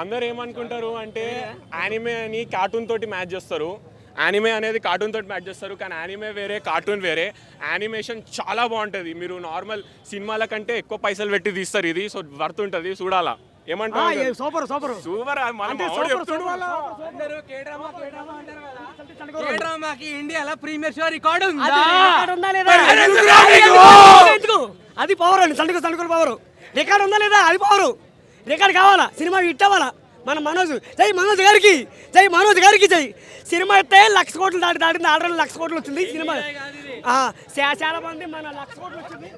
అందరు ఏమనుకుంటారు అంటే యానిమే అని కార్టూన్ తోటి మ్యాచ్ చేస్తారు. యానిమే అనేది కార్టూన్ తోటి మ్యాచ్ చేస్తారు కానీ యానిమే వేరే కార్టూన్ వేరే. యానిమేషన్ చాలా బాగుంటుంది. మీరు నార్మల్ సినిమాల కంటే ఎక్కువ పైసలు పెట్టి తీస్తారు ఇది సో వర్త్ ఉంటుంది చూడాలా. ఏమంటారు సూపర్ సూపర్. సూపర్ కేడ్రామాకి ఇండియాలో ప్రీమియర్ షో రికార్డు ఉందా? లేదా? ఎందుకు? అది పవర్ అండి. సండుకు సండుకుల పవర్ రికార్డ్ ఉందా లేదా? అది పవర్ రికార్డ్ కావాలా? సినిమా హిట్ అవ్వాలా? మన మనోజ్ జై మనోజ్ గారికి జై మనోజ్ గారికి జై. సినిమా అయితే లక్ష కోట్లు దాటి దాటింది ఆల్రెడీ లక్ష కోట్లు వచ్చింది సినిమా. చాలా మంది మన లక్ష కోట్లు వచ్చింది.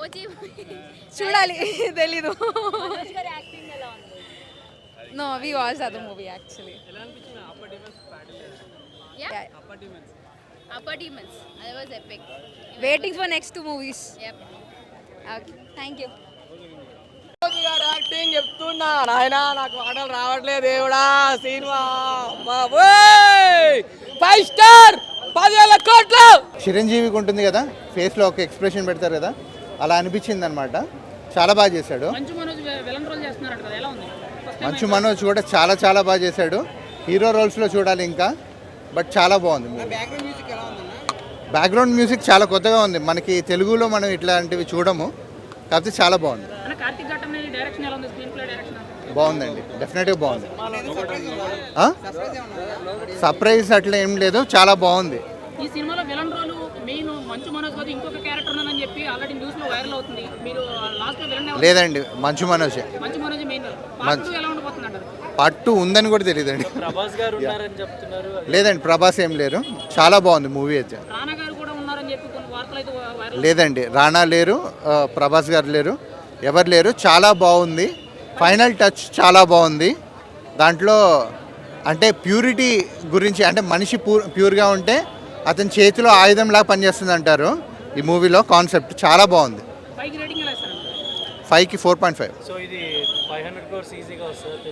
ఓజీ చూడాలి తెలీదు. No we watch other movie actually upper demons అది was epic waiting for next movies okay thank you గారు యాక్టింగ్ చెప్తున్నా. నాయన నాకు మాటలు రావట్లేదు దేవుడా సినిమా ఫైవ్ స్టార్ పదివేల కోట్లు! చిరంజీవికి ఉంటుంది కదా ఫేస్లో ఒక ఎక్స్ప్రెషన్ పెడతారు కదా అలా అనిపించింది అనమాట చాలా బాగా చేశాడు. మంచు మనోజ్ విలన్ రోల్ చేస్తున్నారట కదా ఎలా ఉంది? మంచు మనోజ్ కూడా చాలా చాలా బాగా చేశాడు. హీరో రోల్స్లో చూడాలి ఇంకా బట్ చాలా బాగుంది బ్యాక్గ్రౌండ్ మ్యూజిక్ బ్యాక్గ్రౌండ్ చాలా కొత్తగా ఉంది. మనకి తెలుగులో మనం ఇట్లాంటివి చూడము కాకపోతే చాలా బాగుంది. బాగుందండి. డెఫినెట్గా బాగుంది? సర్ప్రైజ్ అట్లా ఏం లేదు. చాలా బాగుంది. ఈ సినిమాలో villain role main Manchu Manoj కాదు ఇంకొక క్యారెక్టర్ ఉన్నదని చెప్పి ఆల్రెడీ న్యూస్లో వైరల్ అవుతుంది. మీరు లాస్ట్లో విలన్ లేదండి. మంచు మనోజే. Manchu Manoj main part two ఎలా ఉండబోతుంది అంటారు పార్ట్ టూ ఉందని కూడా తెలియదండి. లేదండి ప్రభాస్ ఏం లేరు. చాలా బాగుంది మూవీ అయితే. రానా గారు కూడా ఉన్నారని చెప్పి కొన్ని వార్తలు అయితే లేదండి. రానా లేరు ప్రభాస్ గారు లేరు. ఎవరు లేరు. చాలా బాగుంది. ఫైనల్ టచ్ చాలా బాగుంది. దాంట్లో అంటే ప్యూరిటీ గురించి అంటే మనిషి ప్యూర్ ప్యూర్గా ఉంటే అతని చేతిలో ఆయుధంలా పనిచేస్తుంది అంటారు. ఈ మూవీలో కాన్సెప్ట్ చాలా బాగుంది. ఫైవ్కి ఫోర్ పాయింట్ ఫైవ్. సో ఇది ఫైవ్ హండ్రెడ్ క్రోర్స్ ఈజీగా వస్తుంది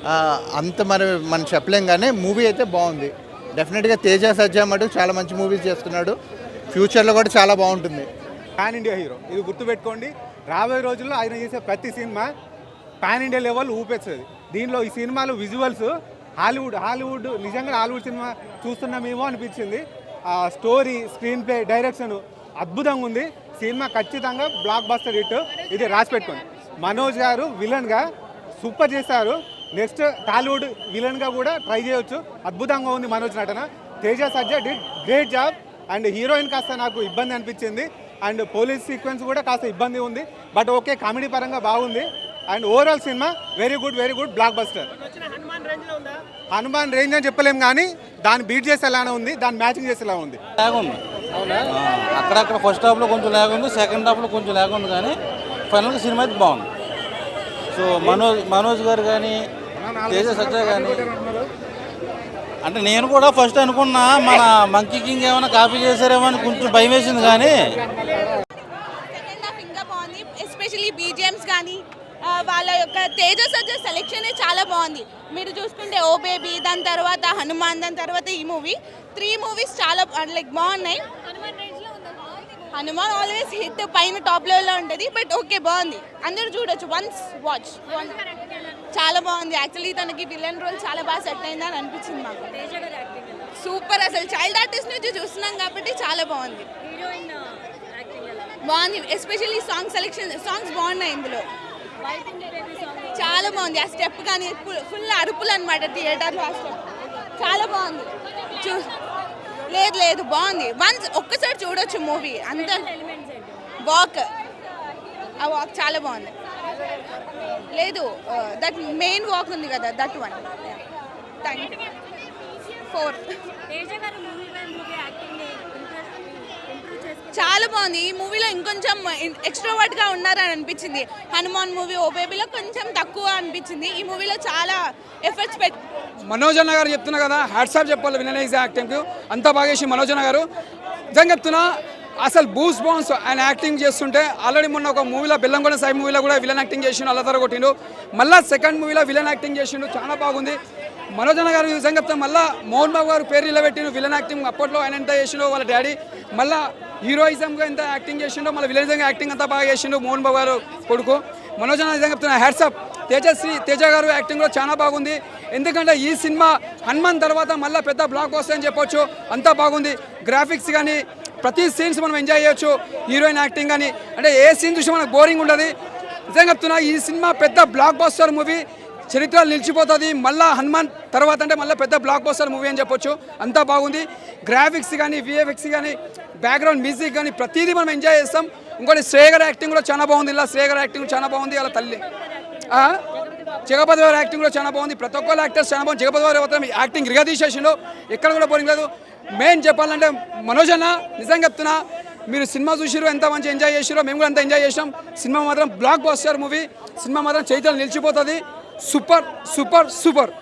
అంత మరి మనం చెప్పలేం కానీ మూవీ అయితే బాగుంది. డెఫినెట్గా తేజ సజ్జా మటు చాలా మంచి మూవీస్ చేస్తున్నాడు. ఫ్యూచర్లో కూడా చాలా బాగుంటుంది. Pan India hero. ఇది గుర్తుపెట్టుకోండి. రాబోయే రోజుల్లో ఆయన చేసే ప్రతి సినిమా పాన్ ఇండియా లెవెల్ ఊపేస్తుంది. దీనిలో ఈ సినిమాలో విజువల్స్ హాలీవుడ్ హాలీవుడ్ నిజంగా హాలీవుడ్ సినిమా చూస్తున్నామేమో అనిపించింది. స్టోరీ స్క్రీన్ ప్లే డైరెక్షన్ అద్భుతంగా ఉంది. సినిమా ఖచ్చితంగా బ్లాక్ బస్టర్ హిట్. ఇది రాసి పెట్టుకోండి. మనోజ్ గారు విలన్గా సూపర్ చేశారు. నెక్స్ట్ టాలీవుడ్ విలన్గా కూడా ట్రై చేయొచ్చు. అద్భుతంగా ఉంది మనోజ్ నటన. Teja Sajja did great job and heroine కాస్త నాకు ఇబ్బంది అనిపించింది. అండ్ పోలీస్ సీక్వెన్స్ కూడా కాస్త ఇబ్బంది ఉంది. బట్ ఓకే కామెడీ పరంగా బాగుంది. And overall cinema very good very good blockbuster Hanuman range అని చెప్పలేం కానీ దాన్ని బీట్ చేసేలానే ఉంది దాన్ని మ్యాచింగ్ చేసేలా ఉంది. ల్యాగ్ ఉంది ఆ, అక్కడక్కడ ఫస్ట్ హాఫ్లో కొంచెం ల్యాగ్ ఉంది సెకండ్ హాఫ్లో కొంచెం ల్యాగ్ ఉంది కానీ ఫైనల్గా సినిమా అయితే బాగుంది. సో మనోజ్ మనోజ్ గారు కానీ తేజ సజ్జా కానీ అంటే నేను కూడా ఫస్ట్ అనుకున్నా మన మంకీ కింగ్ ఏమైనా కాపీ చేశారేమో అని కొంచెం భయం వేసింది కానీ బాగుంది ఎస్పెషల్లీ బీజిఎమ్స్ కానీ వాళ్ళ యొక్క తేజ సజ్జ సెలెక్షన్ చాలా బాగుంది. మీరు చూసుకుంటే ఓ బేబీ దాని తర్వాత హనుమాన్ దాని తర్వాత ఈ మూవీ. త్రీ మూవీస్ చాలా లైక్ బాగున్నాయి. హనుమాన్ ఆల్వేస్ హిట్ పైన టాప్ లెవెల్లో ఉంటుంది బట్ ఓకే బాగుంది. అందరూ చూడొచ్చు వన్స్ వాచ్ చాలా బాగుంది. యాక్చువల్లీ తనకి విలన్ రోల్ చాలా బాగా సెట్ అయిందని అనిపించింది మాకు. సూపర్ అసలు. చైల్డ్ ఆర్టిస్ట్ నుంచి చూస్తున్నాం కాబట్టి చాలా బాగుంది. బాగుంది. ఎస్పెషల్లీ సాంగ్ సెలెక్షన్ సాంగ్స్ బాగున్నాయి ఇందులో. చాలా బాగుంది. ఆ స్టెప్ కానీ ఫుల్ అరుపులు అనమాట థియేటర్లో ఆ స్టెప్ చాలా బాగుంది. చూ లేదు లేదు బాగుంది. వన్స్ ఒక్కసారి చూడొచ్చు మూవీ అంత వాక్ ఆ వాక్ చాలా బాగుంది. లేదు దట్ మెయిన్ వాక్ ఉంది కదా దట్ వన్ థ్యాంక్ ఫోర్ చాలా బాగుంది. ఈ మూవీలో ఇంకొంచెం ఎక్స్ట్రోవర్ట్గా ఉన్నారని అనిపించింది. హనుమాన్ మూవీ ఓ బేబీలో కొంచెం తక్కువ అనిపించింది. ఈ మూవీలో చాలా ఎఫర్ట్స్ పెట్ మనోజ్ అన్న గారు చెప్తున్నా కదా హ్యాట్సాప్ చెప్పాలి వినలేజ్ యాక్టింగ్ అంత బాగా చేసి మనోజ్ అన్న గారు నిజంగా చెప్తున్నా అసలు బూస్ బాన్స్ ఆయన యాక్టింగ్ చేస్తుంటే ఆల్రెడీ మొన్న ఒక మూవీలో బెల్లంకొండ సాయి మూవీలో కూడా విలన్ యాక్టింగ్ చేసిండు అల్లతర కొట్టిండు మళ్ళీ సెకండ్ మూవీలో విలన్ యాక్టింగ్ చేసిండు చాలా బాగుంది. మనోజన గారు నిజంగా చెప్తే మళ్ళీ మోహన్ బాబు గారు పేరు నిలబెట్టిన విలన్ యాక్టింగ్ అప్పట్లో ఆయన ఎంత చేసిండో వాళ్ళ డాడీ. మళ్ళీ హీరోయిజంగా ఎంత యాక్టింగ్ చేసిండో మళ్ళీ విలనిజంగా యాక్టింగ్ అంతా బాగా చేసిండో మోహన్ బాబు గారు కొడుకు. మనోజన నిజంగా చెప్తున్నా హ్యాట్సాప్ తేజశ్రీ తేజ గారు యాక్టింగ్ కూడా చాలా బాగుంది. ఎందుకంటే ఈ సినిమా హనుమాన్ తర్వాత మళ్ళీ పెద్ద బ్లాక్ వస్తాయని చెప్పొచ్చు అంతా బాగుంది. గ్రాఫిక్స్ కానీ ప్రతి సీన్స్ మనం ఎంజాయ్ చేయొచ్చు హీరోయిన్ యాక్టింగ్ కానీ అంటే ఏ సీన్ చూసి మనకు బోరింగ్ ఉండదు. నిజంగా చెప్తున్నా ఈ సినిమా పెద్ద బ్లాక్ బస్టర్ మూవీ చరిత్ర నిలిచిపోతుంది. మళ్ళీ హనుమాన్ తర్వాత అంటే మళ్ళీ పెద్ద బ్లాక్ బస్టర్ మూవీ అని చెప్పొచ్చు. అంతా బాగుంది. గ్రాఫిక్స్ కానీ విఎఫ్ఎక్స్ కానీ బ్యాక్గ్రౌండ్ మ్యూజిక్ కానీ ప్రతిదీ మనం ఎంజాయ్ చేస్తాం. ఇంకోటి శ్రేయగర్ యాక్టింగ్ కూడా చాలా బాగుంది. ఇలా శ్రేయగర్ యాక్టింగ్ చాలా బాగుంది. అలా తల్లి. జగపతి వారి యాక్టింగ్ కూడా చాలా బాగుంది. ప్రతి ఒక్కరు యాక్టర్స్ చాలా బాగుంది. జగపతి వారి మాత్రం యాక్టింగ్ ఇరగదీసేసిండు ఎక్కడ కూడా బోరింగ్ లేదు. మెయిన్ చెప్పాలంటే మనోజ్ అన్న నిజంగా చెప్తున్నా మీరు సినిమా చూసిరు ఎంత మంచి ఎంజాయ్ చేసిరో మేము కూడా అంత ఎంజాయ్ చేసాం సినిమా మాత్రం బ్లాక్ బస్టర్ మూవీ సినిమా మాత్రం చైతన్యం నిలిచిపోతుంది. Super super super